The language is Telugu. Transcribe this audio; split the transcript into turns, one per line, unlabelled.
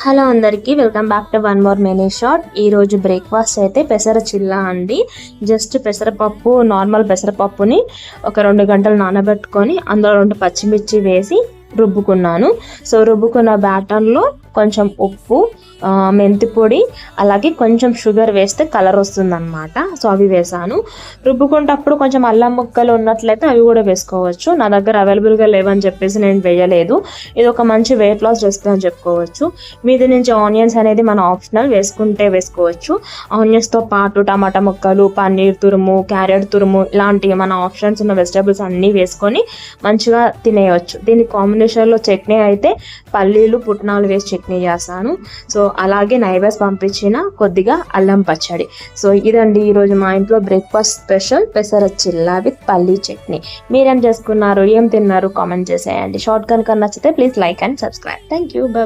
హలో అందరికీ welcome back to one more many shot. ఈరోజు బ్రేక్ఫాస్ట్ అయితే పెసర చిల్లా అండి. జస్ట్ పెసరపప్పు నార్మల్ పెసరపప్పుని ఒక రెండు గంటలు నానబెట్టుకొని అందులో రెండు పచ్చిమిర్చి వేసి రుబ్బుకున్నాను. సో రుబ్బుకున్న బ్యాటర్లో కొంచెం ఉప్పు మెంతి పొడి అలాగే కొంచెం షుగర్ వేస్తే కలర్ వస్తుందన్నమాట. సో అవి వేసాను. రుబ్బుకుంటప్పుడు కొంచెం అల్లం ముక్కలు ఉన్నట్లయితే అవి కూడా వేసుకోవచ్చు. నా దగ్గర అవైలబుల్గా లేవని చెప్పేసి నేను వేయలేదు. ఇది ఒక మంచి వెయిట్ లాస్ రెసిపీ అని చెప్పుకోవచ్చు. మీది నుంచి ఆనియన్స్ అనేది మన ఆప్షనల్ వేసుకుంటే వేసుకోవచ్చు. ఆనియన్స్తో పాటు టమాటా ముక్కలు పన్నీర్ తురుము క్యారెట్ తురుము ఇలాంటి మన ఆప్షన్స్ ఉన్న వెజిటేబుల్స్ అన్నీ వేసుకొని మంచిగా తినేయవచ్చు దీని కాంబినేషన్లో చట్నీ అయితే పల్లీలు పుట్నాలు వేసి చట్నీ చేస్తాను. సో అలాగే నైవేస్ పంపించిన కొద్దిగా అల్లం పచ్చడి. సో ఇదండి ఈరోజు మా ఇంట్లో బ్రేక్ఫాస్ట్ స్పెషల్ పెసర చిల్లా విత్ పల్లీ చట్నీ. మీరేం చేసుకున్నారు? ఏం తిన్నారు? కామెంట్ చేసేయండి. షార్ట్ కనుక నచ్చితే please like and subscribe thank you bye